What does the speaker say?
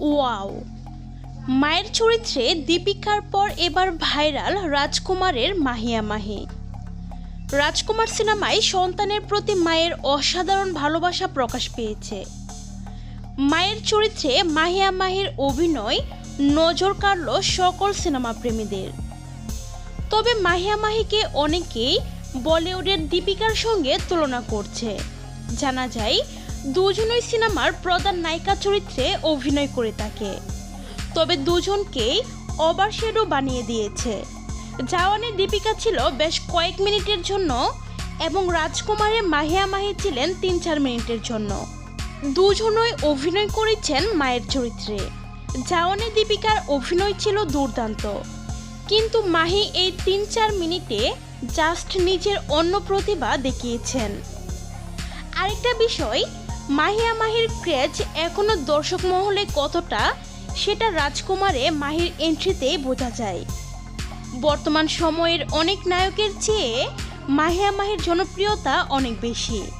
Wow. মায়ের চরিত্রে দীপিকার পর এবার ভাইরাল রাজকুমারের মাহিয়া মাহি। রাজকুমার সিনেমায় সন্তানের প্রতি মায়ের অসাধারণ ভালোবাসা প্রকাশ পেয়েছে। মায়ের চরিত্রে মাহিয়া মাহির অভিনয় নজর কাড়ল সকল সিনেমা প্রেমীদের। তবে মাহিয়া মাহিকে অনেকেই বলিউডের দীপিকার সঙ্গে তুলনা করছে। জানা যায় দুজনই সিনেমার প্রধান নায়িকা চরিত্রে অভিনয় করে থাকে। তবে দুজনকেই ওভারশেডো বানিয়ে দিয়েছে। জাওয়ানের দীপিকা ছিল বেশ কয়েক মিনিটের জন্য এবং রাজকুমারে মাহিয়া মাহি ছিলেন তিন চার মিনিটের জন্য। দুজনই অভিনয় করেছেন মায়ের চরিত্রে। জাওয়ানের দীপিকার অভিনয় ছিল দুর্দান্ত। কিন্তু মাহি এই তিন চার মিনিটে জাস্ট নিজের অন্য প্রতিভা দেখিয়েছেন। আরেকটা বিষয় মাহিয়া মাহির ক্রেজ এখনও দর্শক মহলে কতটা, সেটা রাজকুমারে মাহির এন্ট্রিতে বোঝা যায়। বর্তমান সময়ের অনেক নায়কের চেয়ে মাহিয়া মাহির জনপ্রিয়তা অনেক বেশি।